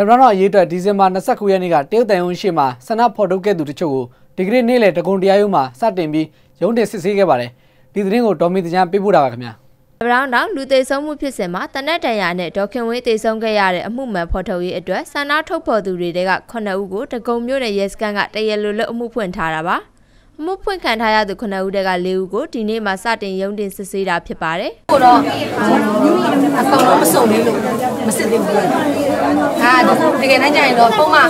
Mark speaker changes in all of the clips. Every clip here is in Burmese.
Speaker 1: လက်ဘနွန်တော်အရေးအတွက်ဒီဇင်ဘာ29ရက်နေ့ကတရုတ်တန်ယုံရှိမှာဆန္ဒဖော်ထုတ်ခဲ့သူတချို့ကိုဒီကနေ့နေ့လယ်တကုံတရားရုံးမှာစတင်ပြီးရုံးတင်စစ်ဆေးခဲ့ပါတယ်ဒီသတင်းကိုဒေါ်မီတကြံပေးပို့တာပါခင်ဗျာ။
Speaker 2: ဗရောင်းတောင်လူသိဆုံးမှုဖြစ်စဉ်မှာတနက်တန်ရာနဲ့ဒေါခင်ဝင်းသိဆုံးခဲ့ရတဲ့အမှုမှန်ဖော်ထုတ်ရေးအတွက်ဆန္ဒထုတ်ဖော်သူတွေက9ဦးကိုတကုံမြို့နယ်ရဲစခန်းကတရလိုလို့အမှုဖွင့်ထားတာပါ။အ မှုဖွင့်ခံထားရသူ9ဦးတက်က4ဦးကိုဒီနေ့မှစတင်ရုံးတင်စစ်ဆေးတာဖြစ်ပါတယ်။
Speaker 3: ကိုတော့အကောင်လုံးမစုံလေးလို့မစစ်သေးဘူး။ဟာတကယ်တမ်းကျရင်တော့ပုံမှန်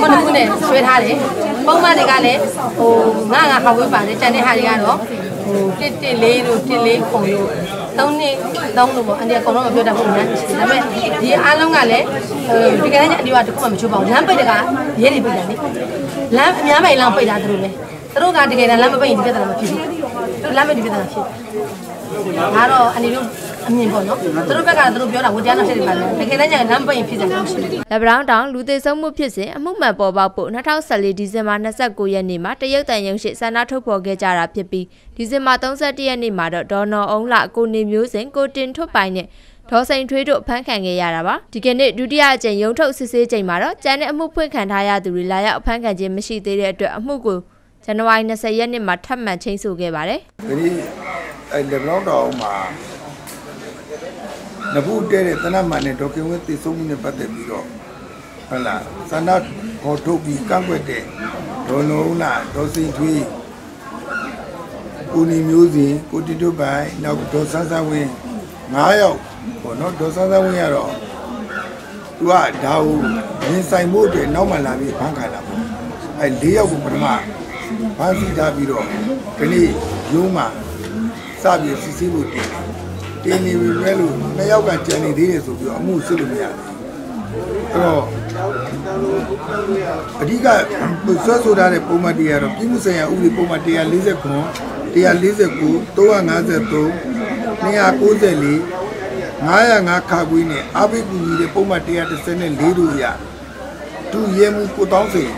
Speaker 3: ခုနှစ်ခုနဲ့ဆွဲထားတယ်။ပုံမှန်တွေကလည်းဟိုငါငါဟောက်ဝေးပါတယ်ကျန်တဲ့ဟာတွေကတော့ဟိုတစ်တစ်လေးတို့တစ်လေးခုံတို့သုံးနှစ်သုံးလို့ပေါ့အဲ့ဒီအကောင်လုံးမပြောတတ်ဘူးညာ။ဒါပေမဲ့ဒီအားလုံးကလည်းဟိုတကယ်တမ်းကျအဒီကတခုမှမချိုးပါဘူး။လမ်းပိတ်တကရဲတွေပိတ်တာလေ။လမ်းအများပိုင်လမ်းပိတ်တာသူတို့ပဲ။ သူတို့ကတကယ်တမ်းလမ်းမပိတ်ရင်ဒီပြဿနာမဖြစ်ဘူး။သူလမ်းပိတ်ဒီပြဿနာဖြစ်။ဒါတော့အနေတို့အမြင်ပေါ့နော်သူတို့ဘက်ကသူတို့ပြောတာဝတရားနောက်ဆက်တွေပါလေတကယ်တမ်းကျရင်လမ်းပိတ်ရင်ဖြစ်တယ်လို့ရှိတယ်
Speaker 2: လက်ဗရောင်းတောင်လူသိဆုံးမှုဖြစ်စဉ်အမှုမှန်ပေါ်ပေါက်ဖို့2014ဒီဇင်ဘာ29ရက်နေ့မှာတရုတ်တန်ရုံရှိဆန္ဒထုတ်ဖော်ခဲ့ကြတာဖြစ်ပြီးဒီဇင်ဘာ31ရက်နေ့မှာတော့ဒေါ်နော်အုံးလကိုနေမျိုးစင်ကိုတင်ထွတ်ပိုင်နဲ့ဒေါ်စိန်ထွေးတို့ဖမ်းခံခဲ့ရတာပါဒီကနေ့ဒုတိယအကြိမ်ရုံထုတ်စစ်ဆေးချိန်မှာတော့ကျန်တဲ့အမှုဖွင့်ခံထားရသူတွေလာရောက်အဖမ်းခံခြင်းမရှိသေးတဲ့အတွက်အမှုကို ဇန်နဝါရီ20ရက်နေ့မှာထပ်မံချိန်းဆိုခဲ့ပါတယ်
Speaker 4: ဒီအဲလေဘလော့တောင်မှာနဘူးတဲတဲ့တနတ်မှန်နဲ့ဒေါက်ခင်ဝင်းတည်ဆုံးမှုနဲ့ပတ်သက်ပြီးတော့ဟုတ်လားသန္တာခေါ်ထုတ်ပြီးကန့်ကွက်တဲ့ဒေါ်လုံးလာဒေါ်စိန်ထွေးကိုနီမျိုးစီကိုတီတုပိုင်နောက်ဒေါ်ဆန်းဆန်းဝင်း9ယောက်ပေါ့နော်ဒေါ်ဆန်းဆန်းဝင်းကတော့သူကဒါကိုရင်ဆိုင်မှုအတွက်နောက်မှလာပြီးဖန်ခံတာပေါ့အဲ၄ယောက်ကိုပထမ ဖန်ဆီးထားပြီးတော့ဒီနေ့ရုံးမှာစပြီးစစ်ဆေးဖို့တင်တယ်တင်နေပြီပဲလို့နှစ်ယောက်ကကြံနေသေးတယ်ဆိုပြီးတော့အမှုစစ်လို့မရဘူးအဲ့တော့အဓိကဆွဲဆိုထားတဲ့ပုံမှန်တရားတော့ပြည်မှုဆိုင်ရာဥပဒေပုံမှန်149 149 353 294 905ခါကွေးနဲ့အဘိကူကြီးတဲ့ပုံမှန်134တို့ရသူရဲမှုကိုတောင်းစိန်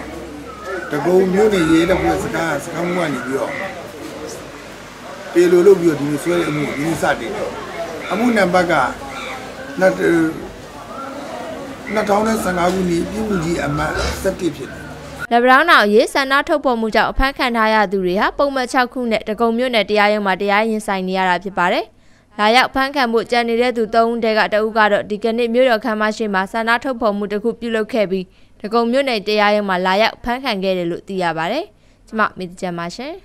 Speaker 4: တကုံမျိုးနဲ့ရဲတဲ့ဘုရားစကားစကားမှုကနေပြီးတော့ပေလိုလို့ပြီးတော့ဒီလိုဆွဲတဲ့အမှုဒီနေ့စတင်တယ်အမှုနံပါတ်က2015ခုနှစ်ပြည်မှုကြီးအမှတ်17ဖြစ်တယ်
Speaker 2: လက်ဗရောင်းနောက်ရေးဆန္ဒထုတ်ဖော်မှုကြောင့်အဖမ်းခံထားရသူတွေဟာပုံမှန်6ခုနဲ့တကုံမြို့နယ်တရားရုံးမှာတရားရင်ဆိုင်နေရတာဖြစ်ပါတယ်။လာရောက်ဖမ်းခံမှုကြံနေတဲ့သူ၃ဦးတည်းကတဦးကတော့ဒီကနေ့မြို့တော်ခမ်းမရှိမှာဆန္ဒထုတ်ဖော်မှုတစ်ခုပြုလုပ်ခဲ့ပြီး တကုံမြို့နယ်တရားရုံးမှာလာရောက်ဖမ်းခံခဲ့တယ်လို့သိရပါတယ်။ကျွန်မမိတ္တကျမ်းပါရှင်။